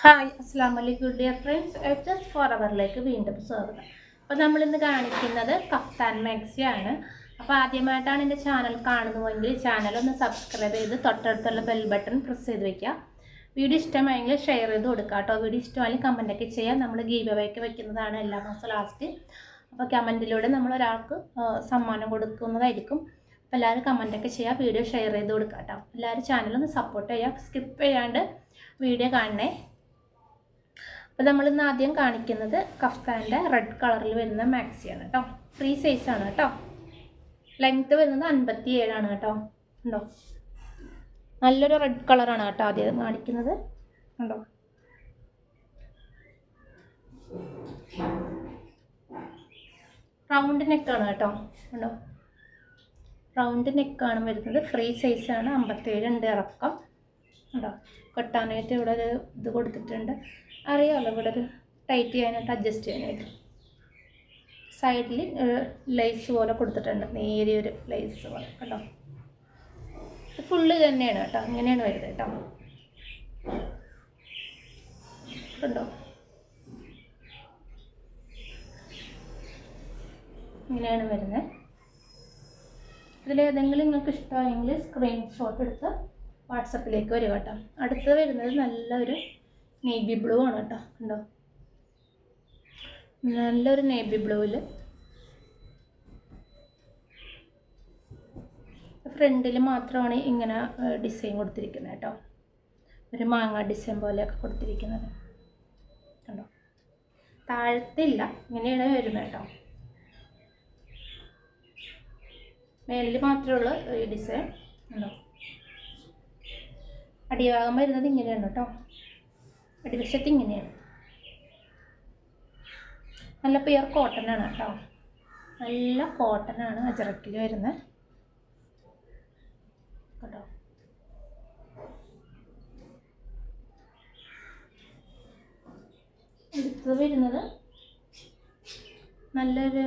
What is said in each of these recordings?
Hi അസ്സാം വലൈക്കും dear friends. Just for അവറിലേക്ക് വീണ്ടും സ്വാഗതം. അപ്പോൾ നമ്മളിന്ന് കാണിക്കുന്നത് കഫ്താൻ മാക്സി ആണ് അപ്പോൾ ആദ്യമായിട്ടാണ് എന്റെ ചാനൽ കാണുന്നതെങ്കിൽ ചാനൽ ഒന്ന് സബ്സ്ക്രൈബ് ചെയ്ത് തൊട്ടടുത്തുള്ള ബെൽ ബട്ടൺ പ്രസ് ചെയ്ത് വെക്കുക. വീഡിയോ ഇഷ്ടമായെങ്കിൽ ഷെയർ ചെയ്ത് കൊടുക്കുക കേട്ടോ. വീഡിയോ ഇഷ്ടമായാലും കമന്റൊക്കെ ചെയ്യാം നമ്മൾ ഗീവ് അവേക്ക് വെക്കുന്നതാണ് എല്ലാ മാസം ലാസ്റ്റ് അപ്പോൾ കമന്റിലൂടെ നമ്മൾ ഒരാൾക്ക് സമ്മാനം കൊടുക്കുന്നതായിരിക്കും. അപ്പോൾ എല്ലാവരും കമന്റൊക്കെ ചെയ്യുക. വീഡിയോ ഷെയർ ചെയ്ത് കൊടുക്കുക കേട്ടോ. എല്ലാവരും ചാനലൊന്ന് സപ്പോർട്ട് ചെയ്യുക. സ്കിപ്പ് ചെയ്യാണ്ട് വീഡിയോ കാണണേ. അപ്പോൾ നമ്മൾ ഇന്ന് ആദ്യം കാണിക്കുന്നത് കഫ്താന്റെ റെഡ് കളറിൽ വരുന്ന മാക്സിയാണ് കേട്ടോ. ഫ്രീ ആണ് കേട്ടോ. ലെങ്ത്ത് വരുന്നത് അൻപത്തി ഏഴാണ് കേട്ടോ. ഉണ്ടോ? നല്ലൊരു റെഡ് കളറാണ് കേട്ടോ ആദ്യം കാണിക്കുന്നത്. ഉണ്ടോ? റൗണ്ട് നെക്കാണ് കേട്ടോ. ഉണ്ടോ? റൗണ്ട് നെക്കാണ് വരുന്നത്. ഫ്രീ സൈസാണ് അമ്പത്തേഴ് ഉണ്ട് ഇറക്കം. ഉണ്ടോ? കെട്ടാനായിട്ട് ഇവിടെ ഒരു ഇത് കൊടുത്തിട്ടുണ്ട്. അറിയാമല്ലോ ഇവിടെ ഒരു ടൈറ്റ് ചെയ്യാനായിട്ട്. അഡ്ജസ്റ്റ് ചെയ്യാനായിട്ട് സൈഡിൽ ലൈസ് പോലെ കൊടുത്തിട്ടുണ്ട്. നേരിയൊരു ലൈസ് പോലെ കേട്ടോ. ഫുള്ള് തന്നെയാണ് കേട്ടോ. അങ്ങനെയാണ് വരുന്നത് കേട്ടോ. കണ്ടോ? ഇങ്ങനെയാണ് വരുന്നത്. ഇതിലേതെങ്കിലും നിങ്ങൾക്ക് ഇഷ്ടമായെങ്കിൽ സ്ക്രീൻഷോട്ട് എടുത്ത് വാട്സപ്പിലേക്ക് വരുക കേട്ടോ. അടുത്ത് വരുന്നത് നല്ലൊരു നേവി ബ്ലൂ ആണ് കേട്ടോ കണ്ടോ? നല്ലൊരു നേവി ബ്ലൂവിൽ ഫ്രണ്ടിൽ മാത്രമാണ് ഇങ്ങനെ ഡിസൈൻ കൊടുത്തിരിക്കുന്നത് കേട്ടോ. ഒരു മാങ്ങ ഡിസൈൻ പോലെയൊക്കെ കൊടുത്തിരിക്കുന്നത്. കണ്ടോ? താഴത്തില്ല ഇങ്ങനെയാണ് വരുന്നത് കേട്ടോ. മേലിൽ മാത്രമേ ഉള്ളൂ ഈ ഡിസൈൻ ഉണ്ടോ അടിഭാഗം വരുന്നത് ഇങ്ങനെയാണ് കേട്ടോ. അടിവശത്ത് ഇങ്ങനെയാണ് നല്ല പിയർ കോട്ടൺ ആണ് കേട്ടോ. നല്ല കോട്ടൺ ആണ് അജറക്കിൽ വരുന്നത്. കേട്ടോ അടുത്തത് വരുന്നത് നല്ലൊരു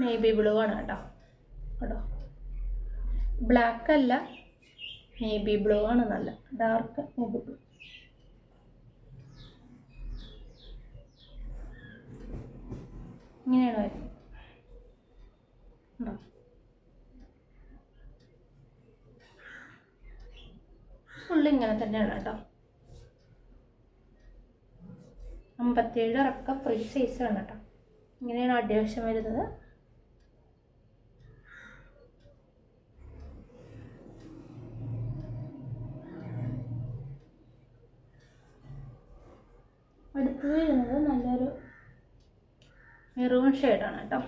നേവി ബ്ലൂ ആണ് കേട്ടോ. കേട്ടോ ബ്ലാക്ക് അല്ല നേവി ബ്ലൂ ആണ് നല്ല ഡാർക്ക് നേവി ബ്ലൂ ഇങ്ങനെയാണ്? വരുന്നത് ഫുള്ള് ഇങ്ങനെ തന്നെയാണ് കേട്ടോ. അമ്പത്തേഴ് ഇറക്കം ഫ്രീ സൈസാണ് കേട്ടോ. ഇങ്ങനെയാണ് അടിവശം വരുന്നത്. അടുത്ത് വരുന്നത് നല്ലൊരു മെറൂൺ ഷെയ്ഡാണ് കേട്ടോ.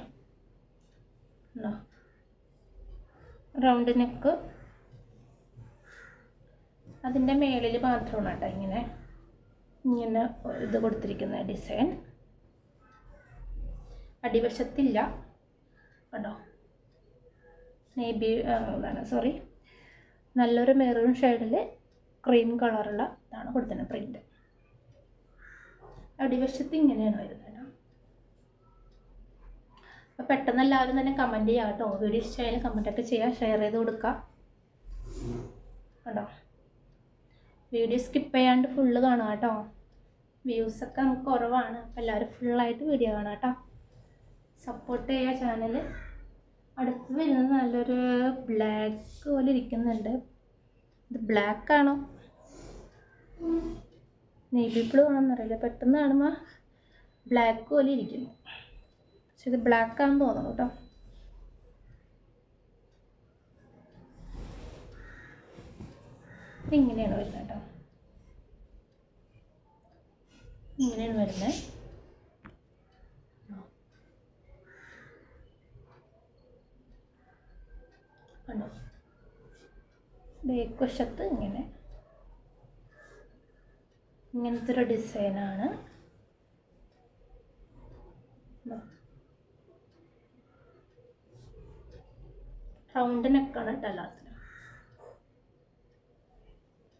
ഉണ്ടോ റൗണ്ട് നെക്ക്. അതിന്റെ മേളിൽ മാത്രമാണ് കേട്ടോ ഇങ്ങനെ ഇങ്ങനെ ഇത് കൊടുത്തിരിക്കുന്ന ഡിസൈൻ. അടിവശത്തില്ല. കണ്ടോ? നേബി എന്താണ് സോറി നല്ലൊരു മെറൂൺ ഷെയ്ഡിൽ ക്രീം കളറുള്ള ഇതാണ് കൊടുത്തിരുന്നത് പ്രിന്റ് അടിവശത്ത് ഇങ്ങനെയാണ് വരുന്നത്. അപ്പോൾ പെട്ടെന്ന് എല്ലാവരും തന്നെ കമന്റ് ചെയ്യാം കേട്ടോ. വീഡിയോ ഇഷ്ടമായാലും കമന്റൊക്കെ ചെയ്യാം. ഷെയർ ചെയ്ത് കൊടുക്കാം. കേട്ടോ വീഡിയോ സ്കിപ്പ് ചെയ്യാണ്ട് ഫുള്ള് കാണുക കേട്ടോ. വ്യൂസൊക്കെ നമുക്ക് കുറവാണ്. അപ്പോൾ എല്ലാവരും ഫുള്ളായിട്ട് വീഡിയോ കാണാം കേട്ടോ. സപ്പോർട്ട് ചെയ്യുക ചാനൽ അടുത്ത് വരുന്നത് നല്ലൊരു ബ്ലാക്ക് പോലെ ഇരിക്കുന്നുണ്ട്. ഇത് ബ്ലാക്ക് ആണോ? നേവി ബ്ലൂ ആണെന്നറിയില്ല. പെട്ടെന്ന് കാണുമ്പോൾ ബ്ലാക്ക് പോലെ ഇരിക്കുന്നു. പക്ഷെ ഇത് ബ്ലാക്ക് ആണെന്ന് തോന്നുന്നു കേട്ടോ. ഇങ്ങനെയാണ് വരുന്നത് കേട്ടോ. ഇങ്ങനെയാണ് വരുന്നത്. വശത്ത് ഇങ്ങനെ. ഇങ്ങനത്തെ ഒരു ഡിസൈനാണ്. റൗണ്ട് നെക്കാണ് കേട്ടോ എല്ലാത്തിനും.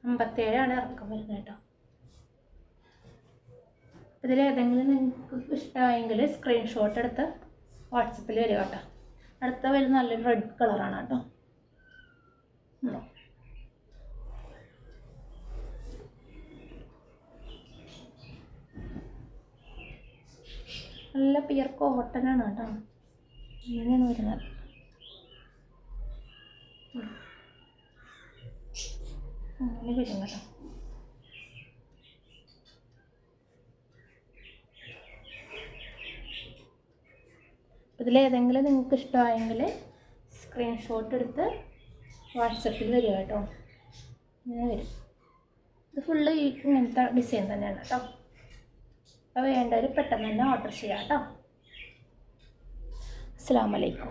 അമ്പത്തേഴാണ് ഇറക്കം വരുന്നത് കേട്ടോ ഇതിൽ ഏതെങ്കിലും നിങ്ങൾക്ക് ഇഷ്ടമായെങ്കിൽ സ്ക്രീൻഷോട്ട് എടുത്ത് വാട്സപ്പിൽ വരിക കേട്ടോ അടുത്ത വരുന്ന നല്ലൊരു റെഡ് കളറാണ് കേട്ടോ നല്ല പിയർ കോട്ടനാണ് കേട്ടോ ഇങ്ങനെയാണ് വരുന്നത്. അങ്ങനെ ഇതിലേതെങ്കിലും നിങ്ങൾക്ക് ഇഷ്ടമായെങ്കിൽ സ്ക്രീൻഷോട്ട് എടുത്ത് വാട്സപ്പിൽ വരിക കേട്ടോ. ഇങ്ങനെ വരും. ഇത് ഫുള്ള് ഇങ്ങനത്തെ ഡിസൈൻ തന്നെയാണ് കേട്ടോ. അപ്പോൾ വേണ്ടവർ പെട്ടെന്ന് തന്നെ ഓർഡർ ചെയ്യാം കേട്ടോ. അസ്സാം വലൈക്കും